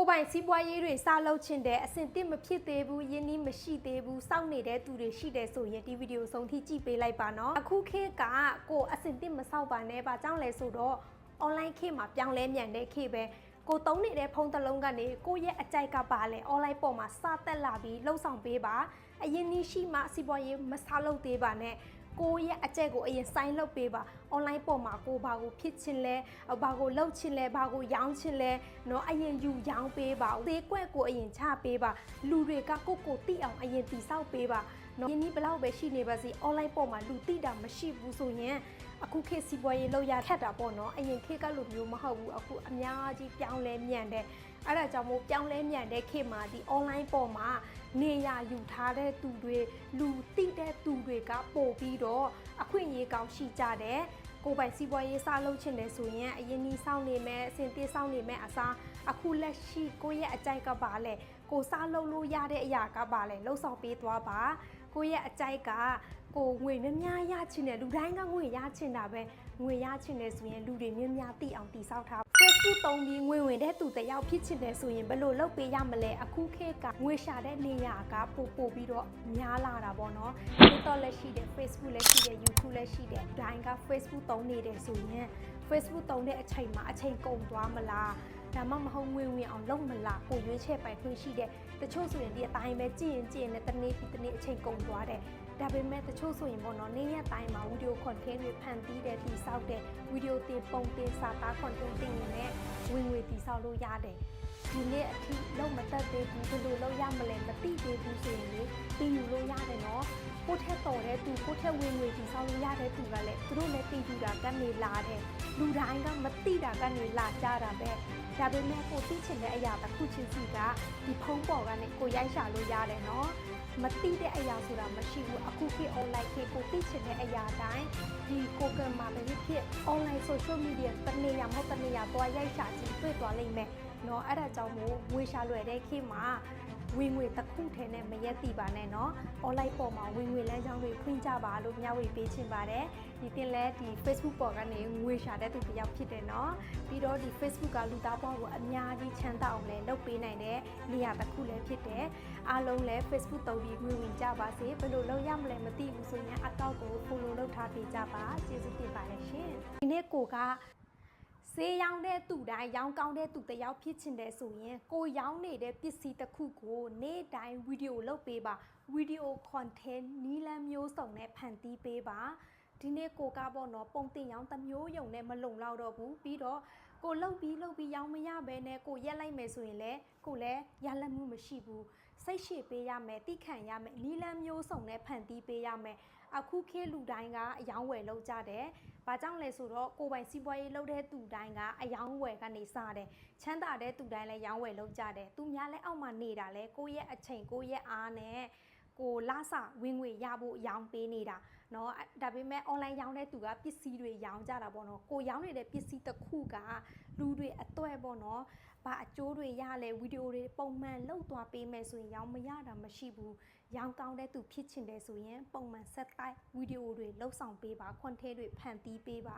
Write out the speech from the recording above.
ကိုယ်ပိုင်စီးပွားရေးတွေစလုပ်ချင်တဲ့အဆင်သင့်မဖြစ်သေးဘူးယင်းနှီးမရှိသေးဘူးစောင့်နေတဲ့သူတွေရှိတယ်ဆိုရင်ဒီဗီဒီယိုဆုံးထိကြည့်ပေးလိုက်ပါနော်အခုခေတ်ကကိုယ်အဆင်သင့်မဆောက်ပါနဲ့ပါကြောင့်လဲဆိုတော့ online ခေတ်မှာပြောင်းလဲမြန်တဲ့ခေတ်ပဲကိုသုံးနေတဲ့ဖုန်းတစ်လုံးကနေကိုယ့်ရဲ့အကြိုက်ကပါလဲ online ပေါ်မှာစတက်လာပြီးလှုပ်ဆောင်ပေးပါအရင်နီးရှိမှစီးပွားရေးမစားလုပ်သေးပါနဲ့ ကိုယ့်ရဲ့အကြက်ကိုအရင်စိုင်းလုပ်ပေးပါ online ပေါ်မှာကိုဘာကိုဖြစ်ချင်လဲဘာကိုလှုပ်ချင်လဲဘာကိုရောင်းချင်လဲเนาะအရင်ယူရောင်းပေးပါသေးကွက်ကိုအရင်ချပေးပါလူတွေကကိုယ့်ကိုတိအောင်အရင်တိဆောက်ပေးပါ နော်ယင်းဒီဘလောက်ပဲရှိနေပါစေ online ပေါ်မှာလူတိတာမရှိဘူးဆိုရင်အခုခေတ်စီးပွားရေးလောက်ရထက်တာပေါ့နော်အရင်ခေတ်ကလိုမျိုးမဟုတ်ဘူးအခုအများကြီးပြောင်းလဲမြန်တယ်အဲ့ဒါကြောင့်မို့ပြောင်းလဲမြန်တဲ့ခေတ်မှာဒီ online ပေါ်မှာနေရယူထားတဲ့သူတွေလူတိတဲ့သူတွေကပို့ပြီးတော့အခွင့်အရေးကောင်းရှိကြတယ်ကိုယ်ပိုင်စီးပွားရေးစလုပ်ချင်တယ်ဆိုရင်အရင်နီးဆောင်နေမယ်အစဉ်သေးဆောင်နေမယ်အစားအခုလက်ရှိကိုယ့်ရဲ့အကြိုက်ကပါလဲ ကိုစားလုပ်လို့ရတဲ့အရာကပါလဲလှုပ်ဆောင်ပေးသွားပါကိုယ့်ရဲ့အကြိုက်ကကိုငွေများများရချင်တယ်လူတိုင်းကငွေရချင်တာပဲငွေရချင်တယ်ဆိုရင်လူတွေများများသိအောင်တိဆောက်ထား Facebook သုံးပြီးငွေဝင်တဲ့သူတယောက်ဖြစ်ချင်တယ်ဆိုရင်ဘယ်လိုလုပ်ပေးရမလဲအခုခေတ်ကငွေရှာတဲ့နေရာကပို့ပို့ပြီးတော့များလာတာပေါ့နော် TikTok လည်းရှိတယ် Facebook လည်းရှိတယ် YouTube လည်းရှိတယ်ဒိုင်းက Facebook သုံးနေတယ်ဆိုရင် Facebook သုံးတဲ့အချိန်မှာအချိန်ကုန်သွားမလား ဒါမှမဟုတ်ငွေဝင်အောင်လုပ်မလားကိုရွေးချယ်ပိုင်ခွင့်ရှိတယ်တချို့ဆိုရင်ဒီအတိုင်းပဲကြည့်ရင်ကြည့်ရင်လည်းတစ်နေ့ပြီးတစ်နေ့အချိန်ကုန်သွားတယ်ဒါပေမဲ့တချို့ဆိုရင်ပေါ့နော်နေ့ရက်တိုင်းမှာဗီဒီယို content တွေဖန်တီးတယ်တိစောက်တယ်ဗီဒီယိုတင်ပုံတင်စာသား content တင်နေနဲ့ဝင်ငွေတိစောက်လို့ရတယ်ဒီနေ့အထိလုံးမတက်သေးဘူးဘယ်လိုလုပ်ရမလဲမသိသေးဘူးဆိုရင်လေတင်ယူလို့ရတယ်နော် ကိုထက်တော်တဲ့သူကိုထက်ဝင်ငွေတည်ဆောက်လို့ရတဲ့သူကလည်းသူတို့လည်းတည်ယူတာကနေလာတယ်လူတိုင်းကမသိတာကနေလာကြတာပဲဒါပေမဲ့ကိုသိချင်တဲ့အရာတစ်ခုချင်းစီကဒီဖုန်းပေါ်ကနေကိုရိုက်ရှာလို့ရတယ်နော်မသိတဲ့အရာဆိုတာမရှိဘူးအခုခေတ် online ခေတ်ကိုသိချင်တဲ့အရာတိုင်းဒီ Google မှာပဲဖြစ် online social media တနေရာမဟုတ်တနေရာသွားရိုက်ရှာကြည့်တွေ့သွားလိမ့်မယ်နော်အဲ့ဒါကြောင့်မို့ဝေရှာလွယ်တဲ့ခေတ်မှာ ဝင်ငွေတစ်ခုထဲနဲ့မရက်တည်ပါနဲ့เนาะ online ပေါ်မှာဝင်ငွေလမ်းကြောင်းတွေဖွင့်ကြပါလို့မျှဝေပေးချင်ပါတယ်ဒီတင်လဲဒီ Facebook ပေါ်ကနေငွေရှာတဲ့သူတစ်ယောက်ဖြစ်တယ်เนาะပြီးတော့ဒီ Facebook ကလူသားပေါ်ကိုအများကြီးချမ်းသာအောင်လဲလုပ်ပေးနိုင်တဲ့နေရာတစ်ခုလည်းဖြစ်တယ်အားလုံးလည်း Facebook သုံးပြီးငွေဝင်ကြပါစေဘယ်လိုလုပ်ရမလဲမသိဘူးဆိုရင်အကောင့်ကို follow လုပ်ထားပေးကြပါကျေးဇူးတင်ပါတယ်ရှင်ဒီနေ့ကိုက ဈေးရောင်းတဲ့သူတိုင်းရောင်းကောင်းတဲ့သူတစ်ယောက်ဖြစ်ချင်တယ်ဆိုရင်ကိုရောင်းနေတဲ့ပစ္စည်းတစ်ခုကိုနေ့တိုင်းဗီဒီယိုလုပ်ပေးပါဗီဒီယို content နီးလန်းမျိုးစုံနဲ့ဖန်တီးပေးပါဒီနေ့ကိုကပေါ့နော်ပုံတင်ရောင်းတစ်မျိုးယုံနဲ့မလုံလောက်တော့ဘူးပြီးတော့ ကိုလှုပ်ပြီးလှုပ်ပြီးရောင်းမရဘဲနဲ့ကိုရက်လိုက်မယ်ဆိုရင်လည်းကိုလည်းရလက်မှုမရှိဘူးစိတ်ရှည်ပေးရမယ်တိခံရမယ်နီးလန်းမျိုးစုံနဲ့ဖန်တီးပေးရမယ်အခုခေတ်လူတိုင်းကအယောင်းဝယ်လောက်ကြတယ်။ဘာကြောင့်လဲဆိုတော့ကိုယ်ပိုင်စီးပွားရေးလုပ်တဲ့သူတိုင်းကအယောင်းဝယ်ကနေစတယ်။ချမ်းသာတဲ့သူတိုင်းလည်းရောင်းဝယ်လုပ်ကြတယ်။သူများလည်းအောက်မှာနေတာလဲကိုယ့်ရဲ့အချိန်ကိုယ့်ရဲ့အားနဲ့ ကိုလာစဝင်ငွေရဖို့ရောင်းပေးနေတာเนาะဒါပေမဲ့ online ရောင်းတဲ့သူကပစ္စည်းတွေရောင်းကြတာပေါ့နော်ကိုရောင်းနေတဲ့ပစ္စည်းတစ်ခုကလူတွေအသွဲ့ပေါ့နော်ဘာအကျိုးတွေရလဲဗီဒီယိုတွေပုံမှန်လောက်သွားပေးမယ်ဆိုရင်ရောင်းမရတာမရှိဘူးရောင်းကောင်းတဲ့သူဖြစ်ချင်တယ်ဆိုရင်ပုံမှန်ဆက်တိုက်ဗီဒီယိုတွေလှုပ်ဆောင်ပေးပါ content တွေဖန်တီးပေးပါ